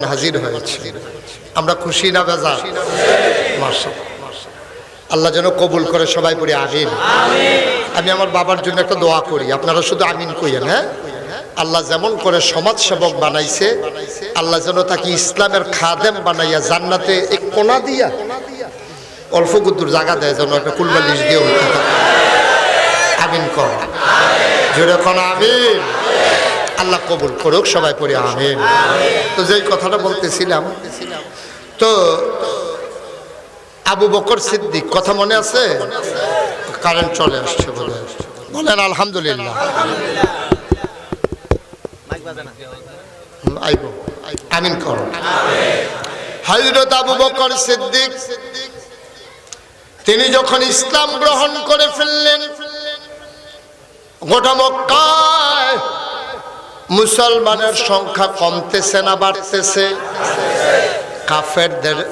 হাজির হয়েছে। আমরা খুশি না বেজা আল্লাহ যেন কবুল করে সবাই পড়ি, আমিন। আমি আমার বাবার জন্য একটা দোয়া করি। আপনারা শুধু আমিন কইয়েন হ্যাঁ? আল্লাহ যেমন করে সমাজ সেবক বানাইছে, আল্লাহ যেন তাকে ইসলামের খাদেম বানাইয়া জান্নাতে এক কোনা দিয়া অল্প গুদ্দুর জায়গা দেয়, যেন একটা কুলবালিশ দিয়ে উঠতে আমিন কর। জোরে কোন, আমিন। আল্লাহ কবুল করুক সবাই পড়ি আমিন। তো যেই কথাটা বলতেছিলাম তো আবু বকর সিদ্দিক কথা মনে আছে? কারেন্ট চলে আসছে বলে বলেন আলহামদুলিল্লাহ। হুম, আমিন কর। আবু বকর সিদ্দিক তিনি যখন ইসলাম গ্রহণ করে ফেললেন গোটা মক্কায় মুসলমানের সংখ্যা কমতেছে না বাড়তেছে? কাফেরদের